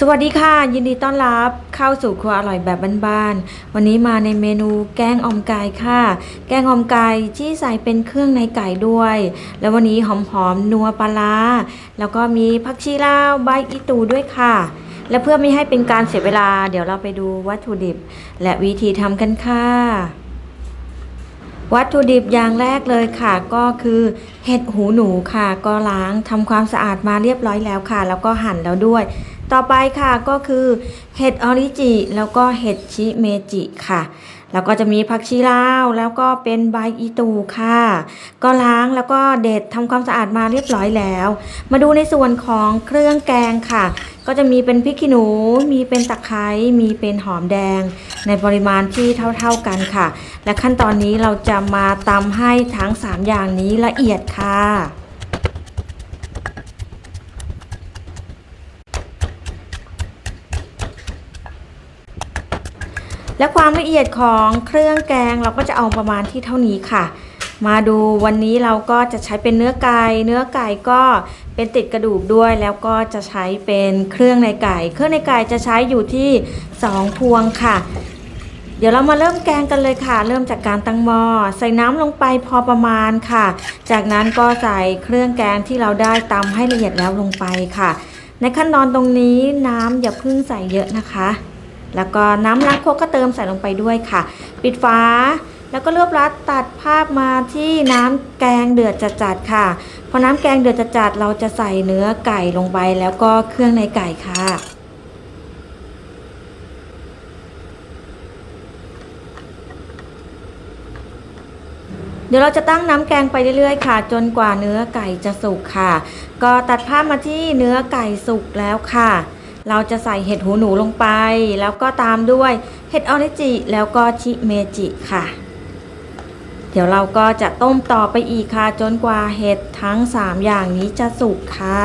สวัสดีค่ะ ยินดีต้อนรับเข้าสู่ครัวอร่อยแบบบ้านๆวันนี้มาในเมนูแกงออมไก่ค่ะ แกงออมไก่ที่ใส่เป็นเครื่องในไก่ด้วย แล้ววันนี้หอมๆนัวปลาร้าแล้วก็มีผักชีลาวใบอีตูด้วยค่ะ และเพื่อไม่ให้เป็นการเสียเวลา เดี๋ยวเราไปดูวัตถุดิบ และวิธีทำกันค่ะ วัตถุดิบอย่างแรกเลยค่ะ ก็คือเห็ดหูหนูค่ะ ก็ล้างทำความสะอาดมาเรียบร้อยแล้วค่ะ แล้วก็หั่นแล้วด้วย ต่อไปค่ะก็คือเห็ดออริจิแล้วก็เห็ดชิเมจิค่ะ แล้วก็จะมีผักชีลาวแล้วก็เป็นใบอีตูค่ะ ก็ล้างแล้วก็เด็ดทำความสะอาดมาเรียบร้อยแล้ว มาดูในส่วนของเครื่องแกงค่ะ ก็จะมีเป็นพริกขี้หนู มีเป็นตะไคร้มีเป็นหอมแดง ในปริมาณที่เท่าๆกันค่ะ และขั้นตอนนี้เราจะมาตำให้ทั้ง 3 อย่างนี้ละเอียดค่ะ และความละเอียดของเครื่องแกงเราก็จะเอาประมาณที่เท่านี้ค่ะ มาดูวันนี้เราก็จะใช้เป็นเนื้อไก่ เนื้อไก่ก็เป็นติดกระดูกด้วย แล้วก็จะใช้เป็นเครื่องในไก่ เครื่องในไก่จะใช้อยู่ที่ 2 พวงค่ะ เดี๋ยวเรามาเริ่มแกงกันเลยค่ะ เริ่มจากการตั้งหม้อใส่น้ำลงไปพอประมาณค่ะ จากนั้นก็ใส่เครื่องแกงที่เราได้ตำให้ละเอียดแล้วลงไปค่ะ ในขั้นตอนตรงนี้น้ำอย่าเพิ่งใส่เยอะนะคะ แล้วก็น้ำล้างครกก็เติมใส่ลงไปด้วยค่ะ ปิดฝาแล้วก็เลือบรัดตัดภาพมาที่น้ำแกงเดือดจัดๆค่ะ พอน้ำแกงเดือดจัดๆเราจะใส่เนื้อไก่ลงไปแล้วก็เครื่องในไก่ค่ะเดี๋ยวเราจะตั้งน้ำแกงไปเรื่อยๆ ค่ะ จนกว่าเนื้อไก่จะสุกค่ะ ก็ตัดภาพมาที่เนื้อไก่สุกแล้วค่ะ เราจะใส่เห็ดหูหนูลงไป แล้วก็ตามด้วยเห็ดออริจิแล้วก็ชิเมจิค่ะ เดี๋ยวเราก็จะต้มต่อไปอีกค่ะ จนกว่าเห็ดทั้ง 3 อย่างนี้จะสุกค่ะ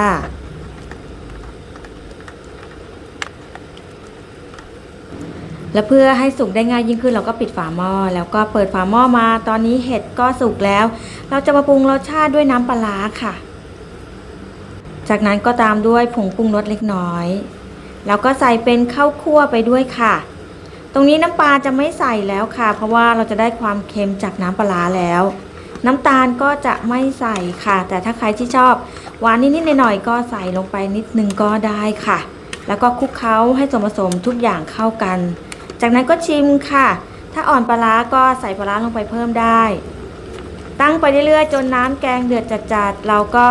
และเพื่อให้สุกได้ง่ายยิ่งขึ้นเราก็ปิดฝาหม้อแล้วก็เปิดฝาหม้อมา ตอนนี้เห็ดก็สุกแล้ว เราจะมาปรุงรสชาติด้วยน้ำปลาร้าค่ะ จากนั้นก็ตามด้วยผงปรุงรสเล็กน้อย แล้วก็ใส่เป็นข้าวคั่วไปด้วยค่ะ ตรงนี้น้ำปลาจะไม่ใส่แล้วค่ะ เพราะว่าเราจะได้ความเค็มจากน้ำปลาแล้ว น้ำตาลก็จะไม่ใส่ค่ะ แต่ถ้าใครที่ชอบหวานนิดๆหน่อยๆก็ใส่ลงไปนิดนึงก็ได้ค่ะ แล้วก็คลุกเคล้าให้ส่วนผสมทุกอย่างเข้ากัน จากนั้นก็ชิมค่ะ ถ้าอ่อนปลาร้าก็ใส่ปลาร้าลงไปเพิ่มได้ ตั้งไปเรื่อยๆจนน้ำแกงเดือดจัดๆเราก็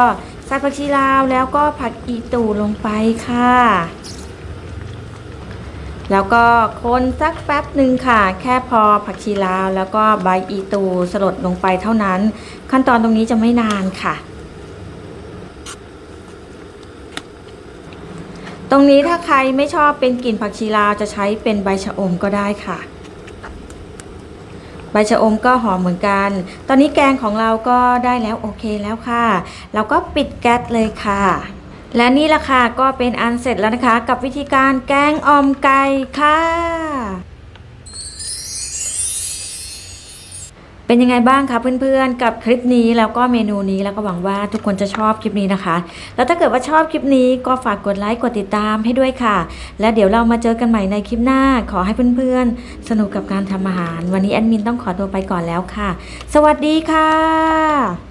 ใส่ผักชีลาวแล้วก็ผักอีตูลงไปค่ะ แล้วก็คนสักแป๊บหนึ่งค่ะ แค่พอผักชีลาว แล้วก็ใบอีตูสลดลงไปเท่านั้น ขั้นตอนตรงนี้จะไม่นานค่ะ ตรงนี้ถ้าใครไม่ชอบเป็นกลิ่นผักชีลาวจะใช้เป็นใบชะอมก็ได้ค่ะ ใบชะอมก็หอมเหมือนกัน ตอนนี้แกงของเราก็ได้แล้วโอเคแล้วค่ะ เราก็ปิดแก๊สเลยค่ะ และนี่ละค่ะก็เป็นอันเสร็จแล้วนะคะ กับวิธีการแกงออมไก่ค่ะ เป็นยังไงบ้างคะเพื่อนๆ กับคลิปนี้แล้วก็เมนูนี้แล้วก็หวังว่าทุกคนจะชอบคลิปนี้นะคะ แล้วถ้าเกิดว่าชอบคลิปนี้ก็ฝากกดไลค์กดติดตามให้ด้วยค่ะ และเดี๋ยวเรามาเจอกันใหม่ในคลิปหน้าขอให้เพื่อนๆ สนุกกับการทำอาหาร วันนี้แอดมินต้องขอตัวไปก่อนแล้วค่ะ สวัสดีค่ะ